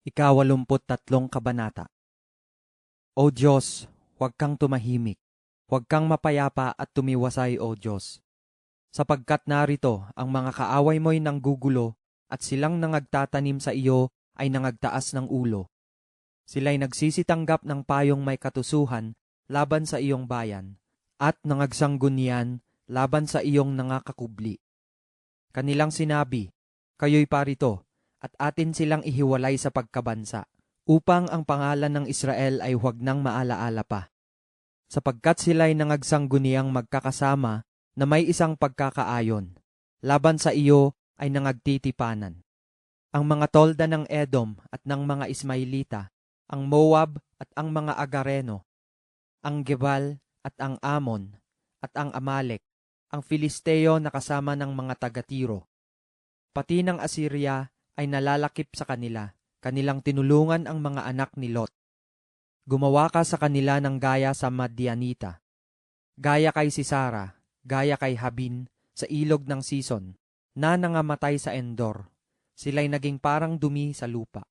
Ikawalumput tatlong kabanata. O Diyos, huwag kang tumahimik, huwag kang mapayapa at tumiwasay, O Diyos. Sapagkat narito ang mga kaaway mo'y nanggugulo at silang nangagtatanim sa iyo ay nangagtaas ng ulo. Sila'y nagsisitanggap ng payong may katusuhan laban sa iyong bayan at nangagsanggunyan laban sa iyong nangakakubli. Kanilang sinabi, kayo'y parito, at atin silang ihiwalay sa pagkabansa, upang ang pangalan ng Israel ay huwag nang maalaala pa. Sapagkat sila'y nangagsangguniyang magkakasama na may isang pagkakaayon, laban sa iyo ay nangagtitipanan. Ang mga tolda ng Edom at ng mga Ismailita, ang Moab at ang mga Agareno, ang Gebal at ang Amon, at ang Amalek, ang Filisteo na kasama ng mga taga-Tiro. Pati ng Assyria ay nalalakip sa kanila, kanilang tinulungan ang mga anak ni Lot. Gumawa ka sa kanila ng gaya sa Madianita, gaya kay Sisara, gaya kay Habin, sa ilog ng Sison, na nangamatay sa Endor. Sila'y naging parang dumi sa lupa.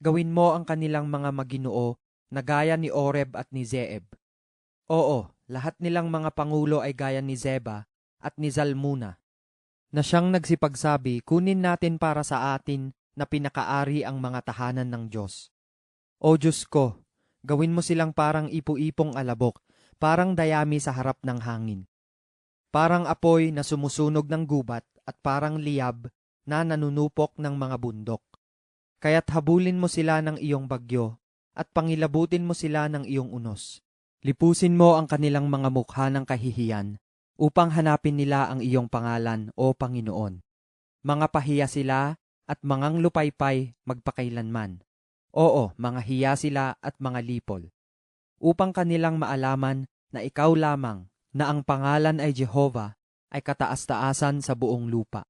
Gawin mo ang kanilang mga maginoo na gaya ni Oreb at ni Zeeb. Oo, lahat nilang mga pangulo ay gaya ni Zeba at ni Zalmuna na siyang nagsipagsabi, kunin natin para sa atin na pinakaari ang mga tahanan ng Diyos. O Diyos ko, gawin mo silang parang ipu-ipong alabok, parang dayami sa harap ng hangin. Parang apoy na sumusunog ng gubat at parang liyab na nanunupok ng mga bundok. Kaya't habulin mo sila ng iyong bagyo at pangilabutin mo sila ng iyong unos. Lipusin mo ang kanilang mga mukha ng kahihiyan upang hanapin nila ang iyong pangalan, O Panginoon. Mga pahiya sila at mangang lupaypay magpakailanman. Oo, mga hiya sila at mga lipol. Upang kanilang maalaman na ikaw lamang na ang pangalan ay Jehova ay kataas-taasan sa buong lupa.